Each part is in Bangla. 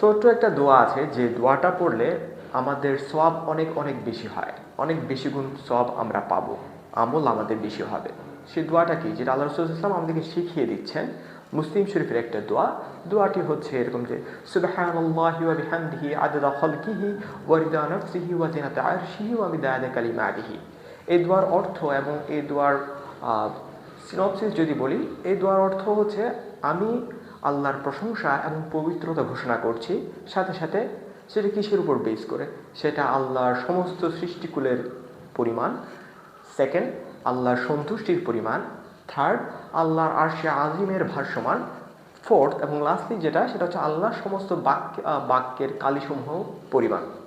ছোট্ট একটা দোয়া আছে, যে দোয়াটা পড়লে আমাদের সব অনেক অনেক বেশি হয়। অনেক বেশি গুণ সব আমরা পাবো। আমল আমাদের বেশি হবে। সেই দোয়াটা কি? যেটা আল্লাহ রসুল ইসলাম আমাদেরকে শিখিয়ে দিচ্ছেন মুসলিম শরীফের একটা দোয়া। দোয়াটি হচ্ছে এরকম যে, সুবহানাল্লাহি ওয়া এই দোয়ার অর্থ এবং এই দোয়ার সিনপসিস যদি বলি, এই দোয়ার অর্থ হচ্ছে, আমি আল্লাহর প্রশংসা এবং পবিত্রতা ঘোষণা করছি। সাথে সাথে সেটা কিসের উপর বেস করে? সেটা আল্লাহর সমস্ত সৃষ্টিকুলের পরিমাণ। সেকেন্ড আল্লাহর সন্তুষ্টির পরিমাণ। থার্ড আল্লাহর আরশে আজিমের ভারসমান ফোর্থ এবং লাস্টলি যেটা, সেটা হচ্ছে আল্লাহর সমস্ত বাক্য বাক্যের কালীসমূহ পরিমাণ।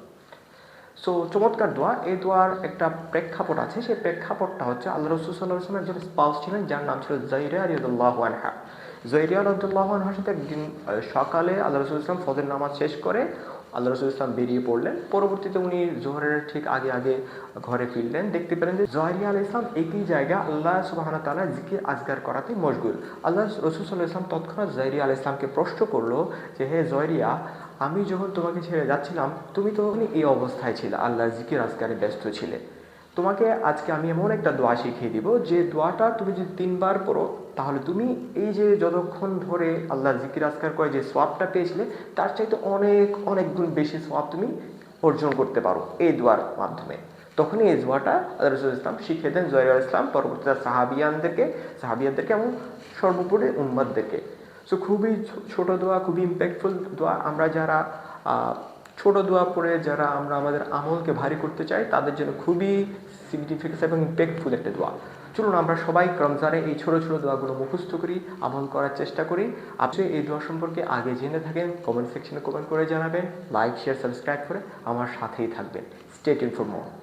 সো চমৎকার দোয়া। এই দোয়ার একটা প্রেক্ষাপট আছে। সেই প্রেক্ষাপটটা হচ্ছে আল্লাহ রসুল একজন স্পাউস ছিলেন, যার নাম ছিল জৈরিয়া রিয়াদুল্লাহ আনহা। জৈরিয়া রদুল্লাহ আনহার সাথে একদিন সকালে আল্লাহ রসুল ইসলাম ফজর নামাজ শেষ করে আল্লাহ রসুল ইসলাম বেরিয়ে পড়লেন। পরবর্তীতে উনি জোহরের ঠিক আগে আগে ঘরে ফিরলেন। দেখতে পেলেন যে জহরিয়া আল ইসলাম একই জায়গা আল্লাহ সুবাহানা তালা জিকির আজগার করাতে মশগুল। আল্লাহ রসুল সাল্লাহ ইসলাম তৎক্ষণাৎ জহরিয়া আল ইসলামকে প্রশ্ন করল যে, হে জহরিয়া আমি যখন তোমাকে ছেড়ে যাচ্ছিলাম, তুমি তো এই অবস্থায় ছিলে। আল্লাহ জিকির আজগারে ব্যস্ত ছিলে। তোমাকে আজকে আমি এমন একটা দোয়া শিখিয়ে দিব, যে দোয়াটা তুমি যদি তিনবার পড়ো, তাহলে তুমি এই যে যতক্ষণ ধরে আল্লাহ জিকির আজকার করে যে সোয়াবটা পেয়েছিলে, তার চাইতে অনেক অনেক গুণ বেশি সোয়াব তুমি অর্জন করতে পারো এই দোয়ার মাধ্যমে। তখনই এই দোয়াটা রসুল ইসলাম শিখিয়ে দেন জয়ুল ইসলাম পরবর্তীতে সাহাবিয়ানদেরকে সাহাবিয়ানদেরকে এবং সর্বোপরি উম্মাদদেরকে। সো খুবই ছোট দোয়া, খুবই ইম্প্যাক্টফুল দোয়া। আমরা যারা ছোট দোয়া পড়ে, যারা আমরা আমাদের আমলকে ভারী করতে চাই, তাদের জন্য খুবই সিগনিফিকেন্স এবং ইম্প্যাক্টফুল একটা দোয়া। চলুন আমরা সবাই রমজানে এই ছোট ছোট দোয়াগুলো মুখস্থ করি, আমল করার চেষ্টা করি। আপনি এই দোয়া সম্পর্কে আগে জেনে থাকেন কমেন্ট সেকশনে কমেন্ট করে জানাবেন লাইক শেয়ার সাবস্ক্রাইব করে আমার সাথেই থাকবেন। স্টেট ইনফর মোর